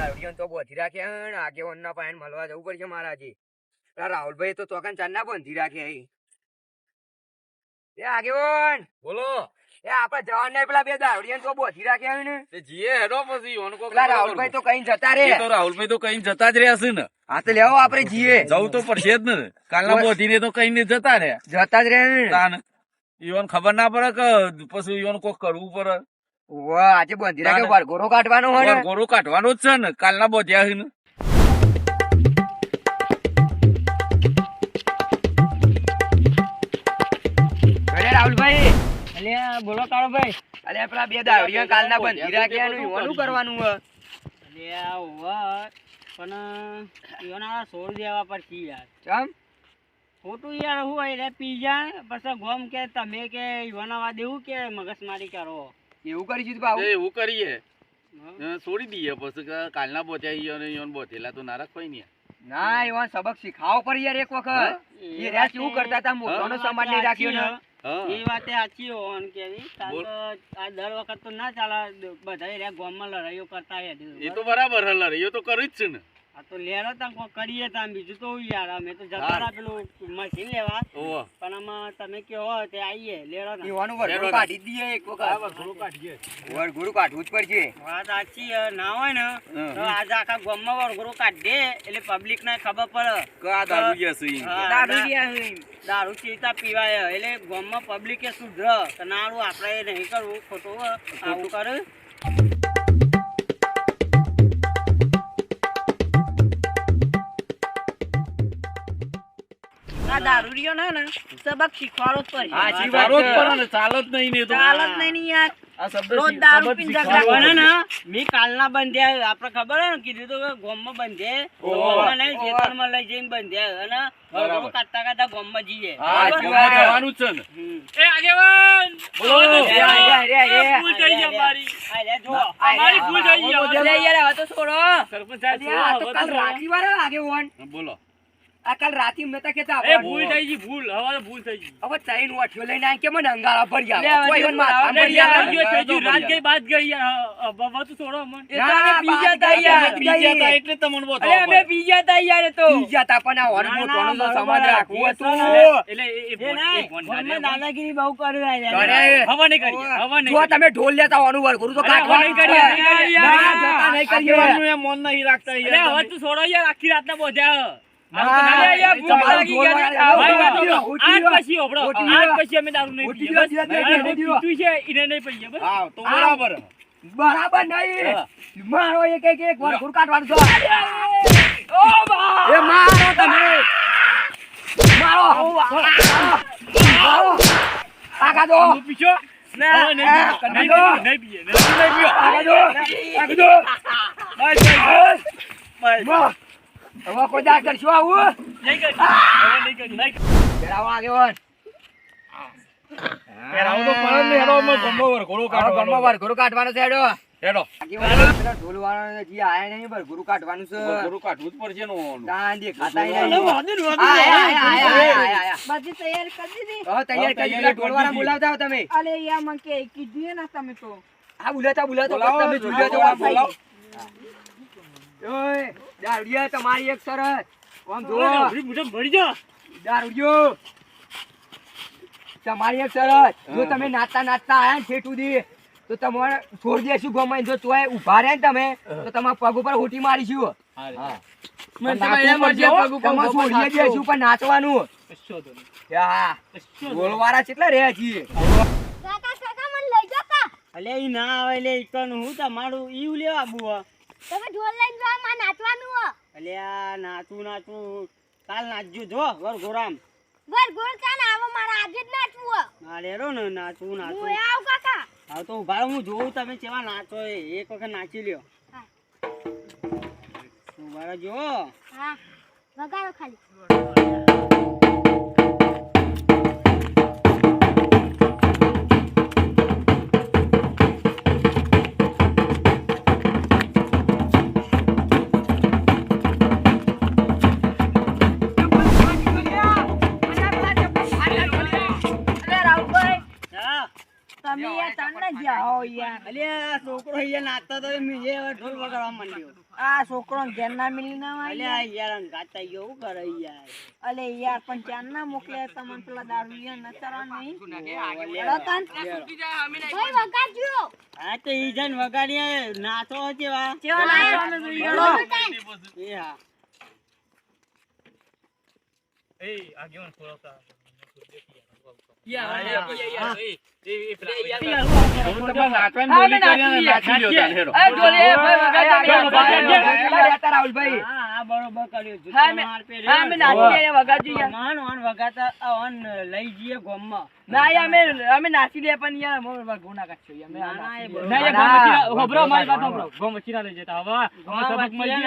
દારૂડિયાને તો બોધી રાખ્યા આગેવાનના પાયન મળવા જવું પડશે મારાજી રાહુલભાઈ તો તોકન ચાંદના બંધી રાખ્યા. એ આગેવાન! બોલો. એ આપડા જવાન ને પેલા બે દારૂડિયાને તો બોધી રાખ્યા ને? તે જીએ હેડો પછી ઓન પેલા રાહુલભાઈ તો કઈ જતા રે તો રાહુલભાઈ તો કઈ જતા જ રહ્યા છે ને. હા તો લેવો આપડે જીએ. જવું તો પડશે જ ને. કાલના. બોધીને તો કઈ ને જતા રહ્યા. જતા જ રે ને. તાન ઈવન ખબર ના પડે કે પછી ઈવન કોક કરવું પડે. વાહ આજે બંધી રાખ્યો વરઘોડો કાઢવાનો હોય ને? કાઢવાનો જ છે ને. કાલના બોધ્યા છે ને. રાહુલભાઈ અલ્યા બોલો કાળોભાઈ. અરે પેલા બે દારૂડિયા કાલના બંધી રાખ્યા ને ઈવોનું કરવાનું હોય. અલ્યા હોવા પણ ઈવાના સોળ દેવા પડશે યાર. ચમ? ખોટું યાર હું એટલે પી જાય પછી ગોમ કે તમે કે ઈઓના દેવું કે મગજમારી કરો? એવું કરી દીધું બાબુ એવું કરીએ છોડી દઈએ પછી કાલના બોધ્યા ઈવન ઈવન બોધેલા તો ના રાખવાય ને ના એવા સબક શીખાવો પડી યાર એક વખત. એ રહ્યા શું કરતા હતા? મોટોનો સમાજ નહીં રાખ્યો ને. એ વાતે સાચી હોવાનું કેવી? આ દર વખત તો ના ચાલે બધા રહ્યા ગામમાં લડાઈઓ કરતા એ તો બરાબર લડાઈઓ તો કરી જ છે ને. આ તો લેરો તા કોઈ કરીએ તાં બીજું તો યાર અમે તો જતા. રહ્યા પેલું મશીન લેવા. પણ આમાં તમે કહો તે આવીએ લેરો ના વરઘોડું બરાબર. કાઢી દઈએ એક વખત. વરઘોડું કાઢવું જ પડશે. વાત સાચી ના હોય ને તો આજે આખા ગામમાં કાઢી દે એટલે પબ્લિક ને ખબર પડે. કે આ દારૂડિયા છે દારૂ ગયા દા- દારૂ ચીતા પીવાય એટલે ગામમાં પબ્લિક એ સુધર. કે નારું આપણે નહીં કરવું. ખોટું. આવું કરે. આ દારૂડિયો ના ને સબક શીખવાડો જ પડે હા, સાચી જ પડે ને, ચાલો નહીં ને તો. ચાલ નહીં ને યાર રોજ દારૂ પીને ઝઘડા ને મી કાલના બંધ્યા આપણે ખબર ને કીધું તો ગામમાં બંધે. ગામમાં નહીં ખેતરમાં લઈ જઈને બંધ્યા અને બરાબર. વરઘોડું કાઢતા કાઢતા જઈએ હા, જવાનું છે ને હમ. બોલો. રે, રે, રે. ભૂલ થઈ ગઈ અમારી. આ જો. અમારી ભૂલ થઈ ગઈ. યાર, હવે તો છોડો. અરે આ તો કાલ રાત્રિ વાળા આગેવાન. બોલો આ કાલ રાત્રિ કેતા તો કહેતા એ ભૂલ થઈ ગઈ ભૂલ હવે તો ભૂલ થઈ ગઈ. હવે ત્રણ વાઠીઓ લઈને આ કે મને અંગારા આવો. કોઈ જો માં રાત. થઈ ગયું, રાત ગઈ, બાદ ગઈ બાબા તું છોડો મન. એ તો અમે પી ગયા તા યાર, પી તા. એટલે તમને બોતો અરે અમે બીજા તા યાર તો. બીજા તા, પણ આ ના, ના, ટોણું બરોબર સમાજ રાખવું હતું. તો ફોન ગામમાં દાદાગીરી બહુ કરે અરે, હવે નહીં કરી હવે નહીં જો તમે ઢોલ લેતા હોવાનું વરઘોડું તો અરે, નહીં કરી ના, જતા નહીં કરી મન નહીં રાખતા અરે યાર હવે તું છોડો યાર આખી રાતના બોધ્યા. બરાબર. નહીં. મારો એક એક એક વાર છે એ મારો તમે મારો. મારો. આગા દો. પીછો નહીં હવે કોઈ દા કરશું આવું નહીં હવે નહીં કરીએ, નહીં. પેલા આગેવાન પહેરાવું તો પડે ને, હેડો અમે ગમો વરઘોડો હવે કાઢવાનો. ગમમાં વરઘોડું કાઢવાનું છે હેડો હેડો. ઢોલવાળાને જે આયા નહીં વરઘોડું કાઢવાનું છે વરઘોડો કાઢવું જ પડશે ને ય નહીં. નહીં, નહીં. આયા, આયા. બધી તૈયારી કરી દીધી હવે તૈયાર કરી પેલા ઢોલવાળા બોલાવતા હો તમે અરે યાર મને કે કીધું ને તમે તો હા બોલાતા બોલાતા તમે જોઈ લેજો બોલાવો. ઓય દારૂડિયા તમારી એક સરસ. આમ જો મુજબ ભરી જા. દારૂડિયો. તમારી એક સરસ. જો તમે નાચતા નાચતા આયા ને ઠેઠ સુધી તો તમારે છોડી દેશું ગમાઈ જો તોય ઊભા રહે ને તમે તો તમારા પગ ઉપર હોટી મારીશું. હા. પણ તમે એમ પડશે, પગ ઉપર તમારે છોડીએ દેશું પણ નાચવાનું. ગોળવાળા કેટલા રહ્યા છીએ. કાકા કાકા મને લઈ જતા અલે ઈ ના આવે લે ઈકન હું તમારું ઈ લેવા બુઆ તમે ઢોલ લઈને જો માં નાચવાનું હો. અલ્યા નાચું નાચું. કાલ નાચજો જો વર ગોરામ વર ગોળ કાન આવો મારા આજે જ નાચવું હો. ના લેરો ને નાચું નાચું. હું આવ કાકા. હા તો ઊભા રહો, હું જોઉં તમે કેવા નાચો એ. એક વખત નાચી લ્યો. હા. ઊભા જો હા વગાડો ખાલી. તમે યાર તને જ્યાં યાર અલે આ છોકરો અહીંયા નાચતા તો મીએ હવે ઢોલ વગાડવા માંડ્યો. આ છોકરો ઘેર ના મિલી ના હોય યાર? અંગાતા ગયો કરે યાર? અલે યાર પણ ચાર ના મોકલે તમને પેલા દારૂ યાર નચારા નહીં. રતન? ભાઈ વગાડજો. હા તો ઈ જણ વગાડીએ નાચો કેવા કેવા નાચવાનું તો ઈ બોલો ગણો. એ હા. હું. તમારે નાચવાની બોલી કરી અને લઈ જઈએ ગોમમાં. ના અમે લે પણ યાર કાઢશો ના, લઈ જતા હવે સબક મળી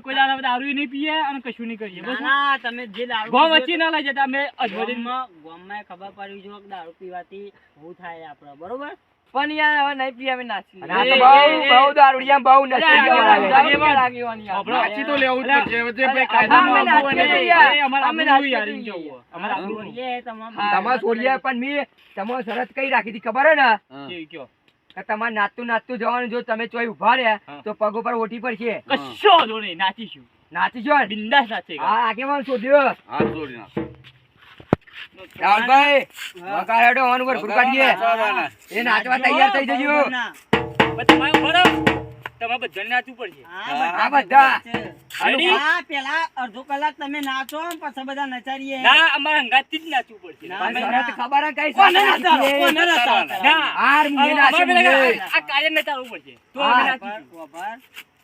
કોઈ દાડા દારૂ નહીં પીએ અને કશું નહીં કરીએ. બસ ના તમે જે દારૂ ના લઈ જતા અમે અજવરીને- ગોમમાં ખબર પડી જો કે દારૂ પીવાથી હું થાય આપણે બરોબર? પણ યાર હવે નહીં પીએ અમે અને બહુ બહુ દારૂડિયા બહુ નચી ગયા નાચી તો લેવું જ પડશે. હવે જે ભાઈ અમે કાયદામાં આવવું હોય નાચીએ ને યાર. અમે અમારે નાચીએ યાર તો એમ અમારે. છોડીએ તમારે પણ મે તમારે શરત કઈ રાખી હતી ખબર હે ને. કયો? તમારે નાચતું નાચતું જવાનું જો તમે ચોય ઊભા રહ્યા તો પગ ઉપર ઓટી પડશે. કશો જો નહીં નાચીશું. નાચીશું? બિંદાસ નાચે હા આગેવાન શોધ્યો. હા જોડી નાખ. રાહુલભાઈ વગાડ હેડો ઓન ઉપર. નાચવાના. એ નાચવા તૈયાર થઈ જજો બધા તમારે તમે બધા નાચવું પડશે હા, બધા. હા, પેલા અડધો કલાક તમે નાચો પછી બધા નચારીએ ના અમારે હંગાતથી જ નાચવું પડશે ના, પણ ના. શરત ખબર હે કઈ કોને શરત કોને નચાવો? ના હાર મુએ અમારે નાચી પેલા મુએ. આ કાર્ય નચાવવું પડશે તો અમે નાચીશું.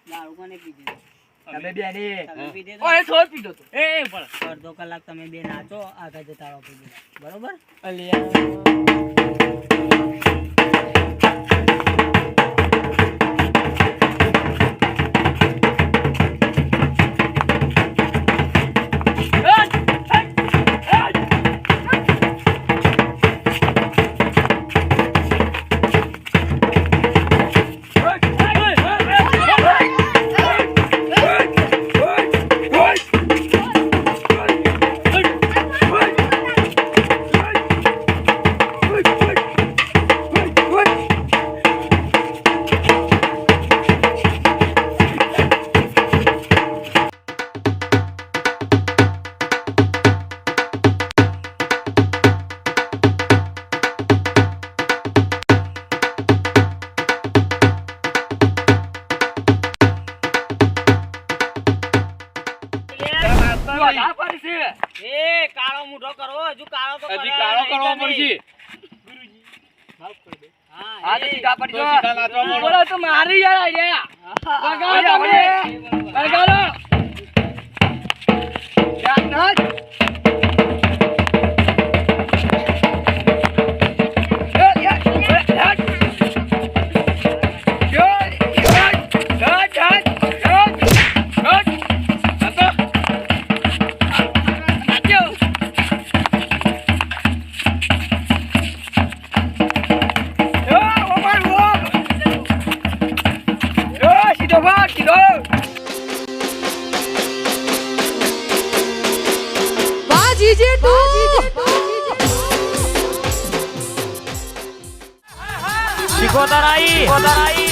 દારૂ કોને પીધો? તમે બે ને. ઓય થોડો પીધો તો. એ પણ. અડધો કલાક તમે બે નાચો આગળ જતા રહો પીધો બરોબર? આ હા, તો સીધા તો પડજો સીધા નાચવા માંડો. બોલો તો મારી યાર આઈડિયા. વગાડો વગાડો, તમે. નાચ, ભાગ, સીધો. શીખો તારાઈ શીખો તારાઈ